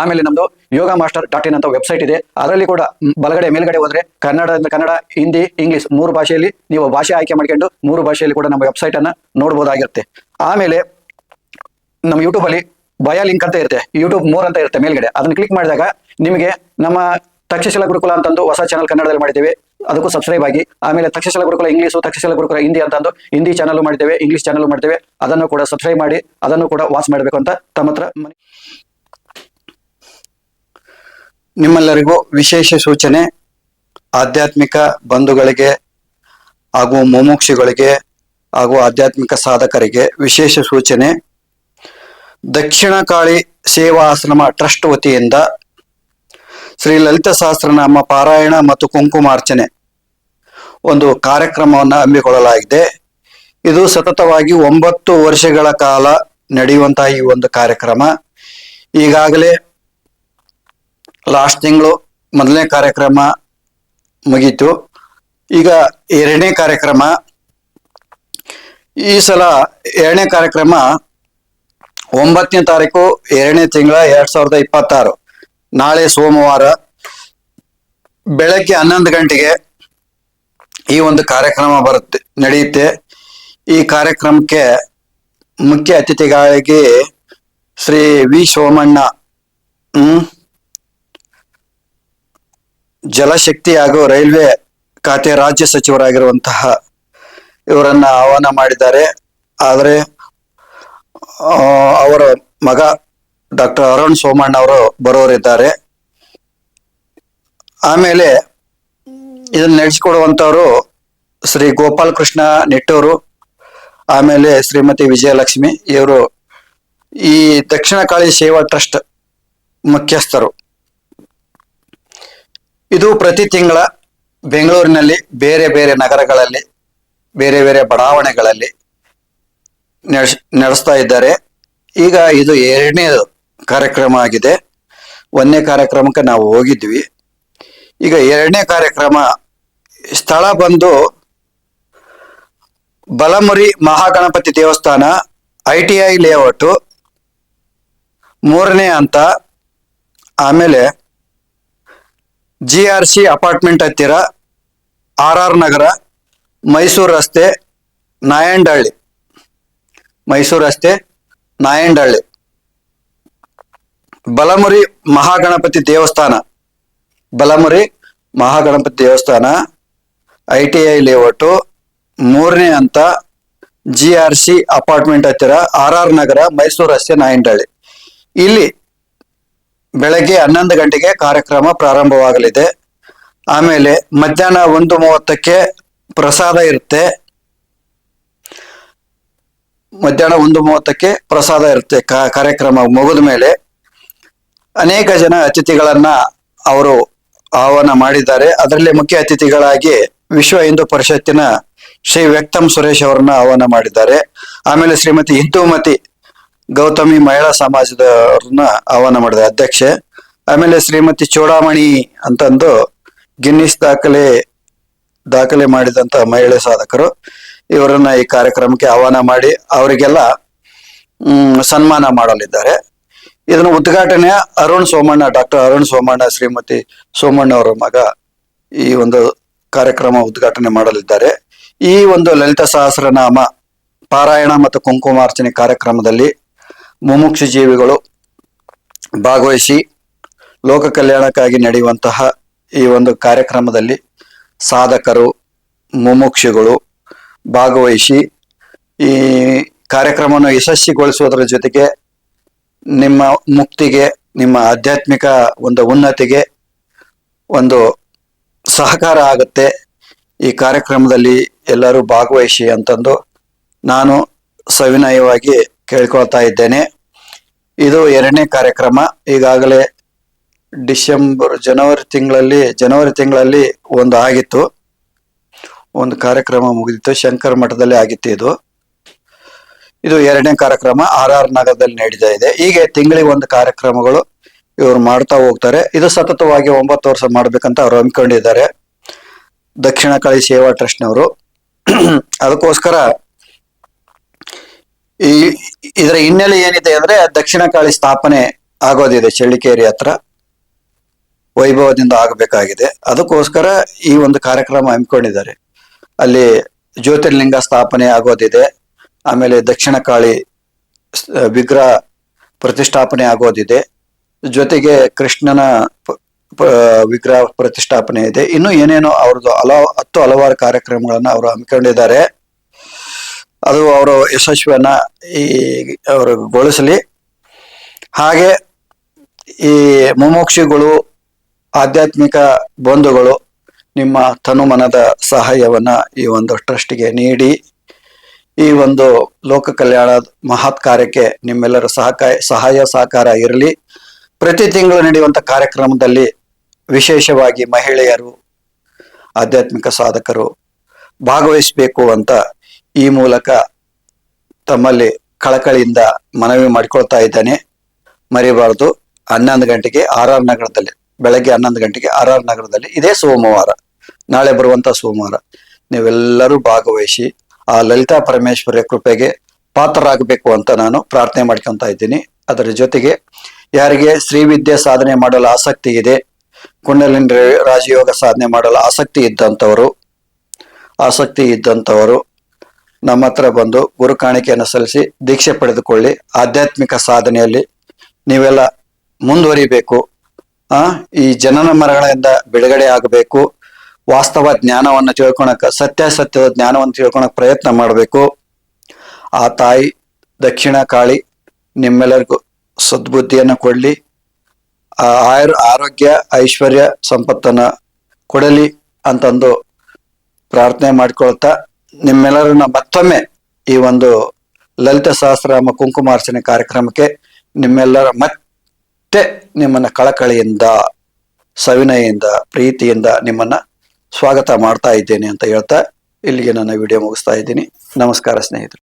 ಆಮೇಲೆ ನಮ್ದು ಯೋಗ master dot in ಅಂತ ವೆಬ್ಸೈಟ್ ಇದೆ. ಅದರಲ್ಲಿ ಕೂಡ ಬಲಗಡೆ ಮೇಲ್ಗಡೆ ಹೋದ್ರೆ ಕನ್ನಡ ಕನ್ನಡ, ಹಿಂದಿ, ಇಂಗ್ಲಿಷ್ ಮೂರು ಭಾಷೆಯಲ್ಲಿ ನೀವು ಭಾಷೆ ಆಯ್ಕೆ ಮಾಡ್ಕೊಂಡು ಮೂರು ಭಾಷೆಯಲ್ಲಿ ಕೂಡ ನಮ್ಮ ವೆಬ್ಸೈಟ್ ಅನ್ನ ನೋಡಬಹುದಾಗಿರುತ್ತೆ ಆಮೇಲೆ ನಮ್ಮ ಯೂಟ್ಯೂಬ್ ಅಲ್ಲಿ ಬಯ ಲಿಂಕ್ ಅಂತ ಇರುತ್ತೆ. ಯೂಟ್ಯೂಬ್ ಮೋರ್ ಅಂತ ಇರುತ್ತೆ ಮೇಲ್ಗಡೆ. ಅದನ್ನ ಕ್ಲಿಕ್ ಮಾಡಿದಾಗ ನಿಮಗೆ ನಮ್ಮ ತಕ್ಷಶಿಲ ಗುರುಕುಲ ಅಂತಂದು ಹೊಸ ಚಾನಲ್ ಕನ್ನಡದಲ್ಲಿ ಮಾಡಿದ್ದೇವೆ. ಅದಕ್ಕೂ ಸಬ್ಸ್ಕ್ರೈಬ್ ಆಗಿ, ಆಮೇಲೆ ತಕ್ಷಶಿಲ ಗುರುಕುಲ ಇಂಗ್ಲೀಷು, ತಕ್ಷಶಿಲ ಗುರುಕುಲ ಹಿಂದಿ ಅಂತಂದು ಹಿಂದಿ ಚಾನಲ್ ಮಾಡಿದ್ದೇವೆ, ಇಂಗ್ಲಿಷ್ ಚಾನಲ್ ಮಾಡ್ತೇವೆ ಅದನ್ನು ಕೂಡ ಸಬ್ಸ್ಕ್ರೈಬ್ ಮಾಡಿ, ಅದನ್ನು ಕೂಡ ವಾಚ್ ಮಾಡಬೇಕು ಅಂತ ತಮ್ಮ ಹತ್ರ. ನಿಮ್ಮೆಲ್ಲರಿಗೂ ವಿಶೇಷ ಸೂಚನೆ. ಆಧ್ಯಾತ್ಮಿಕ ಬಂಧುಗಳಿಗೆ ಹಾಗೂ ಮುಮುಕ್ಷುಗಳಿಗೆ ಹಾಗೂ ಆಧ್ಯಾತ್ಮಿಕ ಸಾಧಕರಿಗೆ ವಿಶೇಷ ಸೂಚನೆ. ದಕ್ಷಿಣ ಕಾಳಿ ಸೇವಾ ಆಶ್ರಮ ಟ್ರಸ್ಟ್ ವತಿಯಿಂದ ಶ್ರೀ ಲಲಿತ ಸಹಸ್ರನಾಮ ಪಾರಾಯಣ ಮತ್ತು ಕುಂಕುಮಾರ್ಚನೆ ಒಂದು ಕಾರ್ಯಕ್ರಮವನ್ನು ಹಮ್ಮಿಕೊಳ್ಳಲಾಗಿದೆ. ಇದು ಸತತವಾಗಿ ಒಂಬತ್ತು ವರ್ಷಗಳ ಕಾಲ ನಡೆಯುವಂತಹ ಈ ಒಂದು ಕಾರ್ಯಕ್ರಮ. ಈಗಾಗಲೇ ಲಾಸ್ಟ್ ತಿಂಗಳು ಮೊದಲನೇ ಕಾರ್ಯಕ್ರಮ ಮುಗೀತು. ಈಗ ಎರಡನೇ ಕಾರ್ಯಕ್ರಮ. ಈ ಸಲ ಎರಡನೇ ಕಾರ್ಯಕ್ರಮ ಒಂಬತ್ತನೇ ತಾರೀಕು, ಎರಡನೇ ತಿಂಗಳ ಎರಡ್ ಸಾವಿರದ ಇಪ್ಪತ್ತಾರು. ನಾಳೆ ಸೋಮವಾರ ಬೆಳಗ್ಗೆ ಹನ್ನೊಂದು ಗಂಟೆಗೆ ಈ ಒಂದು ಕಾರ್ಯಕ್ರಮ ಬರುತ್ತೆ, ನಡೆಯುತ್ತೆ. ಈ ಕಾರ್ಯಕ್ರಮಕ್ಕೆ ಮುಖ್ಯ ಅತಿಥಿಗಳಾಗಿ ಶ್ರೀ ವಿ ಸೋಮಣ್ಣ, ಹ್ಮ್ ಜಲಶಕ್ತಿ ಹಾಗೂ ರೈಲ್ವೆ ಖಾತೆ ರಾಜ್ಯ ಸಚಿವರಾಗಿರುವಂತಹ ಇವರನ್ನ ಆಹ್ವಾನ ಮಾಡಿದ್ದಾರೆ. ಆದರೆ ಅವರ ಮಗ ಡಾಕ್ಟರ್ ಅರುಣ್ ಸೋಮಣ್ಣ ಅವರು ಬರೋರಿದ್ದಾರೆ. ಆಮೇಲೆ ಇದನ್ನ ನಡೆಸಿಕೊಡುವಂತವರು ಶ್ರೀ ಗೋಪಾಲ್ ಕೃಷ್ಣ ಆಮೇಲೆ ಶ್ರೀಮತಿ ವಿಜಯಲಕ್ಷ್ಮಿ ಇವರು ಈ ದಕ್ಷಿಣ ಕಾಳಿ ಸೇವಾ ಟ್ರಸ್ಟ್ ಮುಖ್ಯಸ್ಥರು. ಇದು ಪ್ರತಿ ತಿಂಗಳ ಬೆಂಗಳೂರಿನಲ್ಲಿ ಬೇರೆ ಬೇರೆ ನಗರಗಳಲ್ಲಿ, ಬೇರೆ ಬೇರೆ ಬಡಾವಣೆಗಳಲ್ಲಿ ನಡೆಸ್, ನಡೆಸ್ತಾ ಇದ್ದಾರೆ. ಈಗ ಇದು ಎರಡನೇ ಕಾರ್ಯಕ್ರಮ ಆಗಿದೆ. ಒಂದನೇ ಕಾರ್ಯಕ್ರಮಕ್ಕೆ ನಾವು ಹೋಗಿದ್ವಿ. ಈಗ ಎರಡನೇ ಕಾರ್ಯಕ್ರಮ, ಸ್ಥಳ ಬಂದು ಬಲಮುರಿ ಮಹಾಗಣಪತಿ ದೇವಸ್ಥಾನ, ಐ ಟಿ ಐ ಲೇಔಟು, ಮೂರನೇ ಹಂತ, ಆಮೇಲೆ ಜಿ ಆರ್ ಸಿ ಅಪಾರ್ಟ್ಮೆಂಟ್ ಹತ್ತಿರ ಆರ್ ಆರ್ ನಗರ ಮೈಸೂರು ರಸ್ತೆ ನಾಯಂಡಹಳ್ಳಿ. ಮೈಸೂರು ರಸ್ತೆ ನಾಯಂಡಹಳ್ಳಿ. ಬಲಮುರಿ ಮಹಾಗಣಪತಿ ದೇವಸ್ಥಾನ. ಬಲಮುರಿ ಮಹಾಗಣಪತಿ ದೇವಸ್ಥಾನ ಐ ಟಿ ಐ ಲೇಔಟು ಮೂರನೇ ಹಂತ ಜಿ ಆರ್ ಸಿ ಅಪಾರ್ಟ್ಮೆಂಟ್ ಹತ್ತಿರ ಆರ್ ಆರ್ ನಗರ ಮೈಸೂರು ರಸ್ತೆ ನಾಯಂಡಹಳ್ಳಿ. ಇಲ್ಲಿ ಬೆಳಗ್ಗೆ ಹನ್ನೊಂದು ಗಂಟೆಗೆ ಕಾರ್ಯಕ್ರಮ ಪ್ರಾರಂಭವಾಗಲಿದೆ. ಆಮೇಲೆ ಮಧ್ಯಾಹ್ನ ಒಂದು ಮೂವತ್ತಕ್ಕೆ ಪ್ರಸಾದ ಇರುತ್ತೆ. ಮಧ್ಯಾಹ್ನ ಒಂದು ಮೂವತ್ತಕ್ಕೆ ಪ್ರಸಾದ ಇರುತ್ತೆ ಕಾರ್ಯಕ್ರಮ ಮುಗಿದ ಮೇಲೆ. ಅನೇಕ ಜನ ಅತಿಥಿಗಳನ್ನ ಅವರು ಆಹ್ವಾನ ಮಾಡಿದ್ದಾರೆ. ಅದರಲ್ಲಿ ಮುಖ್ಯ ಅತಿಥಿಗಳಾಗಿ ವಿಶ್ವ ಹಿಂದೂ ಪರಿಷತ್ತಿನ ಶ್ರೀ ವ್ಯಕ್ತಂ ಸುರೇಶ್ ಅವರನ್ನ ಆಹ್ವಾನ ಮಾಡಿದ್ದಾರೆ. ಆಮೇಲೆ ಶ್ರೀಮತಿ ಹಿಂದೂಮತಿ ಗೌತಮಿ ಮಹಿಳಾ ಸಮಾಜದವ್ರನ್ನ ಆಹ್ವಾನ ಮಾಡಿದೆ ಅಧ್ಯಕ್ಷೆ. ಆಮೇಲೆ ಶ್ರೀಮತಿ ಚೂಡಾಮಣಿ ಅಂತಂದು ಗಿನ್ನಿಸ್ ದಾಖಲೆ ದಾಖಲೆ ಮಾಡಿದಂತ ಮಹಿಳೆ ಸಾಧಕರು. ಇವರನ್ನ ಈ ಕಾರ್ಯಕ್ರಮಕ್ಕೆ ಆಹ್ವಾನ ಮಾಡಿ ಅವರಿಗೆಲ್ಲ ಸನ್ಮಾನ ಮಾಡಲಿದ್ದಾರೆ. ಇದನ್ನು ಉದ್ಘಾಟನೆ ಅರುಣ್ ಸೋಮಣ್ಣ, ಡಾಕ್ಟರ್ ಅರುಣ್ ಸೋಮಣ್ಣ, ಶ್ರೀಮತಿ ಸೋಮಣ್ಣ ಅವರ ಮಗ ಈ ಒಂದು ಕಾರ್ಯಕ್ರಮ ಉದ್ಘಾಟನೆ ಮಾಡಲಿದ್ದಾರೆ. ಈ ಒಂದು ಲಲಿತ ಸಹಸ್ರನಾಮ ಪಾರಾಯಣ ಮತ್ತು ಕುಂಕುಮಾರ್ಚನೆ ಕಾರ್ಯಕ್ರಮದಲ್ಲಿ ಮುಮುಕ್ಷು ಜೀವಿಗಳು ಭಾಗವಹಿಸಿ ಲೋಕ ಕಲ್ಯಾಣಕ್ಕಾಗಿ ನಡೆಯುವಂತಹ ಈ ಒಂದು ಕಾರ್ಯಕ್ರಮದಲ್ಲಿ ಸಾಧಕರು, ಮುಮುಕ್ಷುಗಳು ಭಾಗವಹಿಸಿ ಈ ಕಾರ್ಯಕ್ರಮವನ್ನು ಯಶಸ್ವಿಗೊಳಿಸುವುದರ ಜೊತೆಗೆ ನಿಮ್ಮ ಮುಕ್ತಿಗೆ, ನಿಮ್ಮ ಆಧ್ಯಾತ್ಮಿಕ ಒಂದು ಉನ್ನತಿಗೆ ಒಂದು ಸಹಕಾರ ಆಗುತ್ತೆ. ಈ ಕಾರ್ಯಕ್ರಮದಲ್ಲಿ ಎಲ್ಲರೂ ಭಾಗವಹಿಸಿ ಅಂತಂದು ನಾನು ಸವಿನಯವಾಗಿ ಕೇಳ್ಕೊಳ್ತಾ ಇದ್ದೇನೆ. ಇದು ಎರಡನೇ ಕಾರ್ಯಕ್ರಮ. ಈಗಾಗಲೇ ಡಿಸೆಂಬರ್, ಜನವರಿ ತಿಂಗಳಲ್ಲಿ ಜನವರಿ ತಿಂಗಳಲ್ಲಿ ಒಂದು ಆಗಿತ್ತು. ಒಂದು ಕಾರ್ಯಕ್ರಮ ಮುಗಿದಿತ್ತು. ಶಂಕರ ಮಠದಲ್ಲಿ ಆಗಿತ್ತು ಇದು. ಇದು ಎರಡನೇ ಕಾರ್ಯಕ್ರಮ. ಆರ್ ಆರ್ ನಗರದಲ್ಲಿ ನಡೀತಾ ಇದೆ. ಹೀಗೆ ತಿಂಗಳಿಗೆ ಒಂದು ಕಾರ್ಯಕ್ರಮಗಳು ಇವರು ಮಾಡ್ತಾ ಹೋಗ್ತಾರೆ. ಇದು ಸತತವಾಗಿ ಒಂಬತ್ತು ವರ್ಷ ಮಾಡ್ಬೇಕಂತ ಅವರು ಹಮ್ಮಿಕೊಂಡಿದ್ದಾರೆ ದಕ್ಷಿಣ ಕಾಳಿ ಸೇವಾ ಟ್ರಸ್ಟ್ನವರು. ಅದಕ್ಕೋಸ್ಕರ ಈ ಇದರ ಹಿನ್ನೆಲೆ ಏನಿದೆ ಅಂದ್ರೆ ದಕ್ಷಿಣ ಕಾಳಿ ಸ್ಥಾಪನೆ ಆಗೋದಿದೆ ಚಳ್ಳಿಕೇರಿ ಹತ್ರ. ವೈಭವದಿಂದ ಆಗಬೇಕಾಗಿದೆ. ಅದಕ್ಕೋಸ್ಕರ ಈ ಒಂದು ಕಾರ್ಯಕ್ರಮ ಹಮ್ಮಿಕೊಂಡಿದ್ದಾರೆ. ಅಲ್ಲಿ ಜ್ಯೋತಿರ್ಲಿಂಗ ಸ್ಥಾಪನೆ ಆಗೋದಿದೆ. ಆಮೇಲೆ ದಕ್ಷಿಣ ಕಾಳಿ ವಿಗ್ರಹ ಪ್ರತಿಷ್ಠಾಪನೆ ಆಗೋದಿದೆ. ಜೊತೆಗೆ ಕೃಷ್ಣನ ವಿಗ್ರಹ ಪ್ರತಿಷ್ಠಾಪನೆ ಇದೆ. ಇನ್ನು ಏನೇನೋ ಅವ್ರದ್ದು ಹಲವು ಹತ್ತು ಹಲವಾರು ಕಾರ್ಯಕ್ರಮಗಳನ್ನು ಅವರು ಹಮ್ಮಿಕೊಂಡಿದ್ದಾರೆ. ಅದು ಅವರು ಯಶಸ್ವಿಯನ್ನ ಈ ಅವರು ಗೊಳಿಸಲಿ. ಹಾಗೆ ಈ ಮುಮೋಕ್ಷಿಗಳು, ಆಧ್ಯಾತ್ಮಿಕ ಬಂಧುಗಳು ನಿಮ್ಮ ತನುಮನದ ಸಹಾಯವನ್ನ ಈ ಒಂದು ಟ್ರಸ್ಟ್ಗೆ ನೀಡಿ. ಈ ಒಂದು ಲೋಕ ಕಲ್ಯಾಣ ಮಹತ್ ಕಾರ್ಯಕ್ಕೆ ನಿಮ್ಮೆಲ್ಲರ ಸಹಕಾರ ಸಹಾಯ ಸಹಕಾರ ಇರಲಿ. ಪ್ರತಿ ತಿಂಗಳು ನಡೆಯುವಂತ ಕಾರ್ಯಕ್ರಮದಲ್ಲಿ ವಿಶೇಷವಾಗಿ ಮಹಿಳೆಯರು, ಆಧ್ಯಾತ್ಮಿಕ ಸಾಧಕರು ಭಾಗವಹಿಸಬೇಕು ಅಂತ ಈ ಮೂಲಕ ತಮ್ಮಲ್ಲಿ ಕಳಕಳಿಯಿಂದ ಮನವಿ ಮಾಡಿಕೊಳ್ತಾ ಇದ್ದೇನೆ. ಮರಿಬಾರದು ಹನ್ನೊಂದು ಗಂಟೆಗೆ ಆರ್ ಆರ್ ನಗರದಲ್ಲಿ, ಬೆಳಗ್ಗೆ ಹನ್ನೊಂದು ಗಂಟೆಗೆ ಆರ್ ಆರ್ ನಗರದಲ್ಲಿ ಇದೇ ಸೋಮವಾರ, ನಾಳೆ ಬರುವಂತ ಸೋಮವಾರ ನೀವೆಲ್ಲರೂ ಭಾಗವಹಿಸಿ ಆ ಲಲಿತಾ ಪರಮೇಶ್ವರಿಯ ಕೃಪೆಗೆ ಪಾತ್ರರಾಗಬೇಕು ಅಂತ ನಾನು ಪ್ರಾರ್ಥನೆ ಮಾಡ್ಕೊತಾ ಇದ್ದೀನಿ. ಅದರ ಜೊತೆಗೆ ಯಾರಿಗೆ ಶ್ರೀವಿದ್ಯೆ ಸಾಧನೆ ಮಾಡಲು ಆಸಕ್ತಿ ಇದೆ, ಕುಂಡಲಿನ ರಾಜಯೋಗ ಸಾಧನೆ ಮಾಡಲು ಆಸಕ್ತಿ ಇದ್ದಂಥವರು ಆಸಕ್ತಿ ಇದ್ದಂಥವರು ನಮ್ಮ ಹತ್ರ ಬಂದು ಗುರು ಕಾಣಿಕೆಯನ್ನು ಸಲ್ಲಿಸಿ ದೀಕ್ಷೆ ಪಡೆದುಕೊಳ್ಳಿ. ಆಧ್ಯಾತ್ಮಿಕ ಸಾಧನೆಯಲ್ಲಿ ನೀವೆಲ್ಲ ಮುಂದುವರಿಬೇಕು. ಆ, ಈ ಜನನ ಮರಗಳಿಂದ ಬಿಡುಗಡೆ ಆಗಬೇಕು. ವಾಸ್ತವ ಜ್ಞಾನವನ್ನು ತಿಳ್ಕೊಳಕ, ಸತ್ಯಾಸತ್ಯದ ಜ್ಞಾನವನ್ನು ತಿಳ್ಕೊಳಕ್ ಪ್ರಯತ್ನ ಮಾಡಬೇಕು. ಆ ತಾಯಿ ದಕ್ಷಿಣ ಕಾಳಿ ನಿಮ್ಮೆಲ್ಲರಿಗೂ ಸದ್ಬುದ್ಧಿಯನ್ನು ಕೊಡಲಿ. ಆಯುರ್, ಆರೋಗ್ಯ, ಐಶ್ವರ್ಯ ಸಂಪತ್ತನ್ನು ಕೊಡಲಿ ಅಂತಂದು ಪ್ರಾರ್ಥನೆ ಮಾಡ್ಕೊಳ್ತಾ ನಿಮ್ಮೆಲ್ಲರನ್ನ ಮತ್ತೊಮ್ಮೆ ಈ ಒಂದು ಲಲಿತ ಸಹಸ್ರನಾಮ ಕುಂಕುಮಾರ್ಚನೆ ಕಾರ್ಯಕ್ರಮಕ್ಕೆ ನಿಮ್ಮೆಲ್ಲರ ಮತ್ತೆ ನಿಮ್ಮನ್ನ ಕಳಕಳಿಯಿಂದ, ಸವಿನಯಿಂದ, ಪ್ರೀತಿಯಿಂದ ನಿಮ್ಮನ್ನ ಸ್ವಾಗತ ಮಾಡ್ತಾ ಇದ್ದೇನೆ ಅಂತ ಹೇಳ್ತಾ ಇಲ್ಲಿಗೆ ನನ್ನ ವಿಡಿಯೋ ಮುಗಿಸ್ತಾ ಇದ್ದೀನಿ. ನಮಸ್ಕಾರ ಸ್ನೇಹಿತರು.